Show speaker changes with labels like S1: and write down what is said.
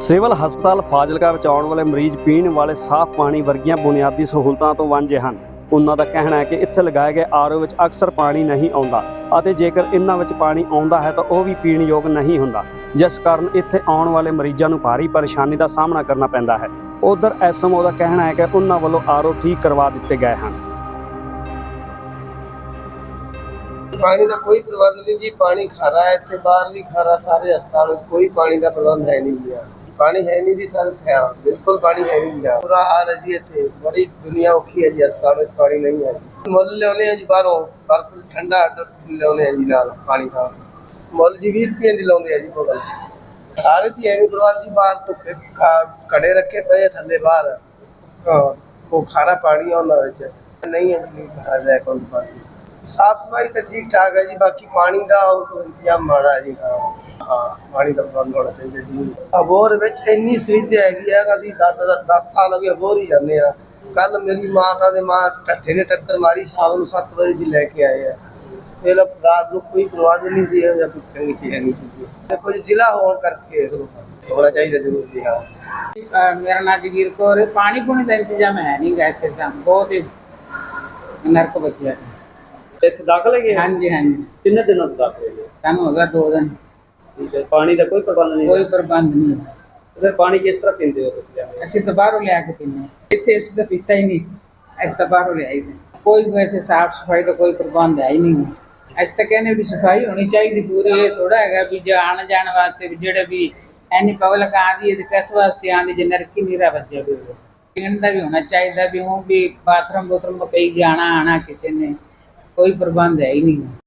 S1: Civil ਹਸਪਤਾਲ ਫਾਜ਼ਿਲਕਾ ਵਿੱਚ ਆਉਣ ਵਾਲੇ ਮਰੀਜ਼ ਪੀਣ ਵਾਲੇ ਸਾਫ਼ ਪਾਣੀ ਵਰਗੀਆਂ ਬੁਨਿਆਦੀ ਸਹੂਲਤਾਂ ਤੋਂ ਵਾਂਝੇ ਹਨ। ਉਹਨਾਂ ਦਾ ਕਹਿਣਾ ਹੈ ਕਿ ਇੱਥੇ ਲਗਾਏ ਗਏ ਆਰਓ ਵਿੱਚ ਅਕਸਰ ਪਾਣੀ ਨਹੀਂ ਆਉਂਦਾ ਅਤੇ ਜੇਕਰ ਇਹਨਾਂ ਵਿੱਚ ਪਾਣੀ ਆਉਂਦਾ ਹੈ ਤਾਂ ਉਹ ਵੀ ਪੀਣ ਯੋਗ ਨਹੀਂ ਹੁੰਦਾ, ਜਿਸ ਕਾਰਨ ਇੱਥੇ ਆਉਣ ਵਾਲੇ ਮਰੀਜ਼ਾਂ ਨੂੰ ਭਾਰੀ ਪਰੇਸ਼ਾਨੀ ਦਾ ਸਾਹਮਣਾ ਕਰਨਾ ਪੈਂਦਾ ਹੈ। ਉਧਰ ਐਸਐਮਓ ਦਾ ਕਹਿਣਾ ਹੈ ਕਿ ਉਹਨਾਂ ਵੱਲੋਂ ਆਰਓ ਠੀਕ ਕਰਵਾ ਦਿੱਤੇ ਗਏ ਹਨ।
S2: ਪਾਣੀ ਦਾ ਕੋਈ ਪ੍ਰਬੰਧ ਨਹੀਂ ਜੀ, ਪਾਣੀ ਖਾਰਾ ਹੈ ਇੱਥੇ ਬਾਹਰ ਵੀ ਖਾਰਾ ਸਾਰੇ ਹਸਪਤਾਲ ਵਿੱਚ ਕੋਈ ਪਾਣੀ ਦਾ ਪ੍ਰਬੰਧ ਹੈ ਨਹੀਂ ਜੀ। ਪਾਣੀ ਹੈ ਨਹੀਂ ਜੀ ਸਰ ਹੈ ਬਿਲਕੁਲ ਪਾਣੀ ਹੈ ਨਹੀਂ ਜੀ ਬੁਰਾ ਹਾਲ ਹੈ ਜੀ ਇੱਥੇ ਬੜੀ ਦੁਨੀਆ ਔਖੀ ਹੈ ਜੀ ਹਸਪਤਾਲ ਵਿੱਚ ਪਾਣੀ ਨਹੀਂ ਹੈ ਮੁੱਲ ਲਿਆਉਣੇ ਆ ਜੀ ਬਾਹਰੋਂ ਬਰਫ ਠੰਡਾ ਲਿਆਉਣੇ ਆ ਜੀ ਨਾਲ ਪਾਣੀ ਦਾ ਮੁੱਲ ਜੀ 20 ਰੁਪਏ ਦੀ ਲਾਉਂਦੇ ਆ ਜੀ ਬੋਤਲ ਸਾਰੇ ਜੀ ਐਵੇਂ ਪ੍ਰਬੰਧ ਜੀ ਬਾਹਰ ਧੁੱਪੇ ਖਾ- ਕੜੇ ਰੱਖੇ ਪਏ ਥੱਲੇ ਬਾਹਰ ਉਹ ਖਾਰਾ ਪਾਣੀ ਆ ਉਹਨਾਂ ਵਿੱਚ ਨਹੀਂ ਹੈ ਜੀ ਕਹਾ ਜਾਏ ਕੋਈ ਪਾਣੀ ਸਾਫ਼ ਸਫ਼ਾਈ ਤਾਂ ਠੀਕ ਠਾਕ ਹੈ ਜੀ, ਬਾਕੀ ਪਾਣੀ ਦਾ ਉਹ ਇੰਤਜ਼ਾਮ ਮਾੜਾ ਹੈ ਜੀ। ਹਾਂ, ਪਾਣੀ ਦਾ ਪ੍ਰਬੰਧ ਹੋਣਾ ਚਾਹੀਦਾ ਜੀ। ਅਬੋਰ ਵਿੱਚ ਇੰਨੀ ਸੁਵਿਧਾ ਹੈਗੀ ਹੈ ਕਿ ਅਸੀਂ 10 10 ਸਾਲ ਹੋ ਗਏ ਅਬੋਰ ਹੀ ਜਾਂਦੇ ਆ ਕੱਲ ਮੇਰੀ ਮਾਤਾ ਦੇ ਮਾਂ ਠੱਠੇ ਨੇ ਟੱਕਰ ਮਾਰੀ, ਸ਼ਾਮ ਨੂੰ 7 ਵਜੇ ਜੀ ਲੈ ਕੇ ਆਏ ਆ ਇਹ ਲੋਕ ਰਾਤ ਨੂੰ ਕੋਈ ਪ੍ਰਬੰਧ ਨਹੀਂ ਸੀ ਜਾਂ ਕੋਈ ਚੰਗੀ ਚੀਜ਼ ਨਹੀਂ ਸੀ ਦੇਖੋ ਜੀ ਜ਼ਿਲ੍ਹਾ ਹੋਣ ਕਰਕੇ ਹੋਣਾ ਚਾਹੀਦਾ ਜ਼ਰੂਰ ਜੀ, ਹਾਂ।
S3: ਮੇਰਾ ਨਾਮ ਜਗੀਰ ਕੌਰ ਪਾਣੀ ਪੂਣੀ ਦਾ ਇੰਤਜ਼ਾਮ ਹੈ ਨਹੀਂ ਗਾ ਇੱਥੇ ਤਾਂ, ਬਹੁਤ ਹੀ ਨਰਕ ਬੱਚਿਆ
S1: ਇੱਥੇ ਦਾਖਲ ਹੈਗੇ
S3: ਹਾਂਜੀ ਹਾਂਜੀ।
S1: ਕਿੰਨੇ ਦਿਨਾਂ ਤੋਂ ਦਾਖਲ ਹੈਗੇ
S3: ਸਾਨੂੰ ਹੋ ਗਿਆ ਦੋ ਦਿਨ।
S1: ਠੀਕ ਹੈ ਪਾਣੀ ਦਾ ਕੋਈ ਪ੍ਰਬੰਧ ਨਹੀਂ
S3: ਕੋਈ ਪ੍ਰਬੰਧ ਨਹੀਂ ਹੈ।
S1: ਫਿਰ ਪਾਣੀ ਕਿਸ ਤਰ੍ਹਾਂ ਪੀਂਦੇ ਹੋ ਤੁਸੀਂ? ਕੇ?
S3: ਅਸੀਂ ਤਾਂ ਬਾਹਰੋਂ ਲਿਆ ਕੇ ਪੀਂਦੇ ਹਾਂ। ਇੱਥੇ ਅਸੀਂ ਤਾਂ ਪੀਤਾ ਹੀ ਨਹੀਂ। ਅਸੀਂ ਤਾਂ ਬਾਹਰੋਂ ਲਿਆਈ ਦੇ ਕੋਈ ਕੋਈ ਇੱਥੇ ਸਾਫ਼ ਸਫ਼ਾਈ ਦਾ ਕੋਈ ਪ੍ਰਬੰਧ ਹੈ ਹੀ ਨਹੀਂ। ਅਸੀਂ ਤਾਂ ਕਹਿੰਦੇ ਵੀ ਸਫ਼ਾਈ ਹੋਣੀ ਚਾਹੀਦੀ ਪੂਰੀ ਇਹ ਥੋੜਾ ਹੈਗਾ ਵੀ ਜੇ ਆਣ ਜਾਣ ਵਾਸਤੇ ਵੀ ਜਿਹੜੇ ਵੀ ਐਨੀ ਪਬਲਿਕ ਆਂਦੀ ਹੈ ਤੇ ਕਿਸ ਵਾਸਤੇ ਆਂਦੀ ਜੇ ਨਰਕੀ ਨੀਰਾ ਵੱਜਿਆ ਵੀ ਹੋਵੇ। ਪੀਣ ਦਾ ਵੀ ਹੋਣਾ ਚਾਹੀਦਾ ਵੀ ਉਹ ਵੀ ਬਾਥਰੂਮ ਬੂਥਰੂਮ ਕਈ ਜਾਣਾ ਆਣਾ ਕਿਸੇ ਨੇ। ਕੋਈ ਪ੍ਰਬੰਧ ਹੈ ਹੀ ਨਹੀਂ।